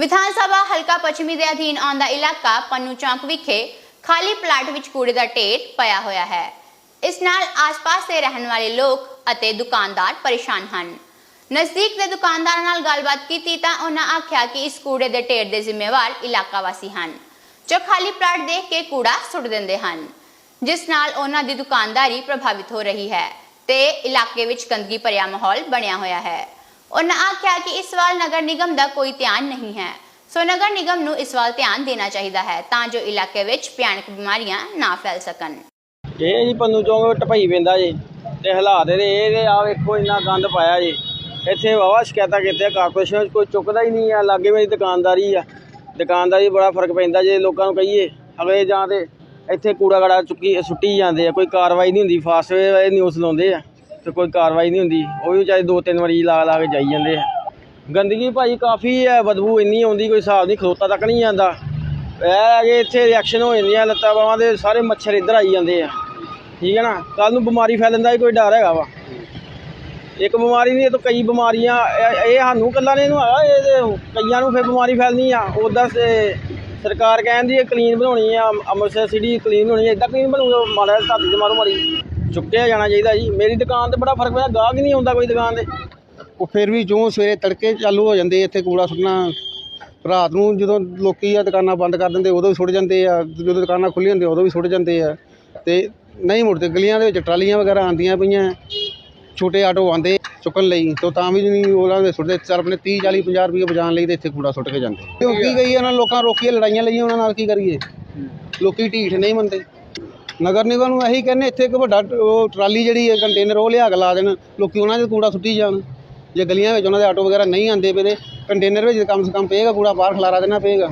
ਵਿਧਾਨ ਸਭਾ ਹਲਕਾ ਪੱਛਮੀ ਦੇ ਅਧੀਨ ਆਉਂਦਾ ਇਲਾਕਾ ਪੰਨੂ ਚੌਂਕ ਵਿਖੇ ਖਾਲੀ ਪਲਾਟ ਵਿੱਚ ਕੂੜੇ ਦਾ ਢੇਰ ਪਿਆ ਹੋਇਆ ਹੈ। ਇਸ ਨਾਲ ਆਸ-ਪਾਸ ਦੇ ਰਹਿਣ ਵਾਲੇ ਲੋਕ ਅਤੇ ਦੁਕਾਨਦਾਰ ਪਰੇਸ਼ਾਨ ਹਨ। ਨਜ਼ਦੀਕ ਦੇ ਦੁਕਾਨਦਾਰਾਂ ਨਾਲ ਗੱਲਬਾਤ ਕੀਤੀ ਤਾਂ ਉਹਨਾਂ ਆਖਿਆ ਕਿ ਇਸ ਕੂੜੇ ਦੇ ਢੇਰ ਦੇ ਜ਼ਿੰਮੇਵਾਰ ਇਲਾਕਾ ਵਾਸੀ ਹਨ, ਜੋ ਖਾਲੀ ਪਲਾਟ ਦੇਖ ਕੇ ਕੂੜਾ ਸੁੱਟ ਦਿੰਦੇ ਹਨ, ਜਿਸ ਨਾਲ ਉਹਨਾਂ ਦੀ ਦੁਕਾਨਦਾਰੀ ਪ੍ਰਭਾਵਿਤ ਹੋ ਰਹੀ ਹੈ ਤੇ ਇਲਾਕੇ ਵਿੱਚ ਗੰਦਗੀ ਭਰਿਆ ਮਾਹੌਲ ਬਣਿਆ ਹੋਇਆ ਹੈ। ਉਹਨਾਂ ਆਖਿਆ ਕਿ ਇਸ ਵਾਰ ਨਗਰ ਨਿਗਮ ਦਾ ਕੋਈ ਧਿਆਨ ਨਹੀਂ ਹੈ। ਸੋ ਨਗਰ ਨਿਗਮ ਨੂੰ ਇਸ ਵੱਲ ਧਿਆਨ ਦੇਣਾ ਚਾਹੀਦਾ ਹੈ ਤਾਂ ਜੋ ਇਲਾਕੇ ਵਿੱਚ ਭਿਆਨਕ ਬਿਮਾਰੀਆਂ ਨਾ ਫੈਲ ਸਕਣ। ਇਹ ਜੀ ਪੰਨੂ ਚੌਂਕ ਟਪਈ ਪੈਂਦਾ ਜੀ ਤੇ ਹਾਲਾਤ ਇਹ ਤੇ ਆ ਵੇਖੋ ਇੰਨਾ ਗੰਦ ਪਾਇਆ ਜੀ। ਇੱਥੇ ਵਾਵਾ ਸ਼ਿਕਾਇਤਾਂ ਕੀਤੀਆਂ, ਕਾਰਪੋਰੇਸ਼ਨ ਕੋਈ ਚੁੱਕਦਾ ਹੀ ਨਹੀਂ ਆ, ਲਾਗੇ ਮੇਰੀ ਦੁਕਾਨਦਾਰੀ ਆ। ਦੁਕਾਨਦਾਰੀ ਬੜਾ ਫ਼ਰਕ ਪੈਂਦਾ ਜੇ ਲੋਕਾਂ ਨੂੰ ਕਹੀਏ, ਅਗਲੇ ਜਾਂ ਤੇ ਇੱਥੇ ਕੂੜਾ ਗੜਾ ਚੁੱਕੀ, ਸੁੱਟੀ ਜਾਂਦੇ ਆ, ਕੋਈ ਕਾਰਵਾਈ ਨਹੀਂ ਹੁੰਦੀ ਫਾਸਟਵੇ ਨਿਊਜ਼ ਲਾਉਂਦੇ ਆ। ਤੇ ਕੋਈ ਕਾਰਵਾਈ ਨਹੀਂ ਹੁੰਦੀ। ਉਹ ਵੀ ਵਿਚਾਰੇ ਦੋ ਤਿੰਨ ਵਾਰੀ ਲਾ ਲਾ ਕੇ ਜਾਈ ਜਾਂਦੇ ਆ। ਗੰਦਗੀ ਭਾਈ ਕਾਫੀ ਹੈ, ਬਦਬੂ ਇੰਨੀ ਆਉਂਦੀ, ਕੋਈ ਹਿਸਾਬ ਨਹੀਂ, ਖਲੋਤਾ ਤੱਕ ਨਹੀਂ ਜਾਂਦਾ। ਇਹ ਹੈ ਕਿ ਇੱਥੇ ਰਿਐਕਸ਼ਨ ਹੋ ਜਾਂਦੀਆਂ, ਲੱਤਾਂ ਬਾਹਾਂ ਦੇ ਸਾਰੇ ਮੱਛਰ ਇੱਧਰ ਆਈ ਜਾਂਦੇ ਆ। ਠੀਕ ਹੈ ਨਾ? ਕੱਲ ਨੂੰ ਬਿਮਾਰੀ ਫੈਲਣ ਦਾ ਵੀ ਕੋਈ ਡਰ ਹੈਗਾ ਵਾ। ਇੱਕ ਬਿਮਾਰੀ ਨਹੀਂ, ਇਹ ਤਾਂ ਕਈ ਬਿਮਾਰੀਆਂ, ਇਹ ਸਾਨੂੰ ਇਕੱਲਾ ਨੇ ਇਹਨੂੰ ਹੈਗਾ, ਇਹ ਕਈਆਂ ਨੂੰ ਫਿਰ ਬਿਮਾਰੀ ਫੈਲਣੀ ਆ। ਉਦਾਂ ਸਰਕਾਰ ਕਹਿੰਦੀ ਹੈ ਕਲੀਨ ਬਣਾਉਣੀ ਆ, ਅੰਮ੍ਰਿਤਸਰ ਸਿਟੀ ਕਲੀਨ ਬਣਾਉਣੀ ਹੈ ਇਦਾਂ ਕਲੀਨ ਬਣੂਗਾ, ਮਾੜਾ ਜਿਹਾ ਧਰਤੀ 'ਚ ਮਾਰੋ ਮਾਰੀ ਚੁੱਕਿਆ ਜਾਣਾ ਚਾਹੀਦਾ ਜੀ। ਮੇਰੀ ਦੁਕਾਨ ਤੇ ਬੜਾ ਫ਼ਰਕ ਪੈਂਦਾ, ਗਾਹਕ ਨਹੀਂ ਆਉਂਦਾ ਕੋਈ ਦੁਕਾਨ ਤੇ। ਉਹ ਫਿਰ ਵੀ ਜੋ ਸਵੇਰੇ ਤੜਕੇ ਚਾਲੂ ਹੋ ਜਾਂਦੇ ਇੱਥੇ ਕੂੜਾ ਸੁੱਟਣਾ। ਰਾਤ ਨੂੰ ਜਦੋਂ ਲੋਕੀ ਆ ਦੁਕਾਨਾਂ ਬੰਦ ਕਰ ਦਿੰਦੇ, ਉਦੋਂ ਵੀ ਸੁੱਟ ਜਾਂਦੇ ਆ। ਜਦੋਂ ਦੁਕਾਨਾਂ ਖੁੱਲ੍ਹੀਆਂ ਹੁੰਦੀਆਂ, ਉਦੋਂ ਵੀ ਸੁੱਟ ਜਾਂਦੇ ਆ। ਤੇ ਨਹੀਂ ਮੁੜਦੇ, ਗਲੀਆਂ ਦੇ ਵਿੱਚ ਟਰਾਲੀਆਂ ਵਗੈਰਾ ਆਉਂਦੀਆਂ ਪਈਆਂ। ਛੋਟੇ ਆਟੋ ਆਉਂਦੇ ਚੁੱਕਣ ਲਈ, ਤੋਂ ਤਾਂ ਵੀ ਨਹੀਂ ਉਹਨਾਂ ਦੇ ਸੁੱਟਦੇ। ਚਾਰ ਆਪਣੇ 30 40 50 ਰੁਪਏ ਬਚਾਉਣ ਲਈ ਤੇ ਇੱਥੇ ਕੂੜਾ ਸੁੱਟ ਕੇ ਜਾਂਦੇ। ਕਿਉਂ ਕੀ ਗਈ ਉਹਨਾਂ ਲੋਕਾਂ ਰੋਕੀਏ ਲੜਾਈਆਂ ਲਈਆਂ, ਉਹਨਾਂ ਨਾਲ ਕੀ ਕਰੀਏ? ਲੋਕੀ ਢੀਠ ਨਹੀਂ ਮੰਨਦੇ। ਨਗਰ ਨਿਗਮ ਨੂੰ ਇਹੀ ਕਹਿੰਦੇ, ਇੱਥੇ ਇੱਕ ਵੱਡਾ ਟ- ਉਹ ਟਰਾਲੀ ਜਿਹੜੀ ਹੈ ਕੰਟੇਨਰ ਉਹ ਲਿਆ ਕੇ ਲਾ ਦੇਣ, ਲੋਕੀ ਉਹਨਾਂ 'ਚ ਕੂੜਾ ਸੁੱਟੀ ਜਾਣ। ਜੇ ਗਲੀਆਂ ਵਿੱਚ ਉਹਨਾਂ ਦੇ ਆਟੋ ਵਗੈਰਾ ਨਹੀਂ ਆਉਂਦੇ ਪਏ ਤੇ ਕੰਟੇਨਰ ਵਿੱਚ ਕਮ ਸੇ ਕਮ ਪਏਗਾ, ਕੂੜਾ ਬਾਹਰ ਖਲਾਰਾ ਦੇਣਾ ਪਏਗਾ।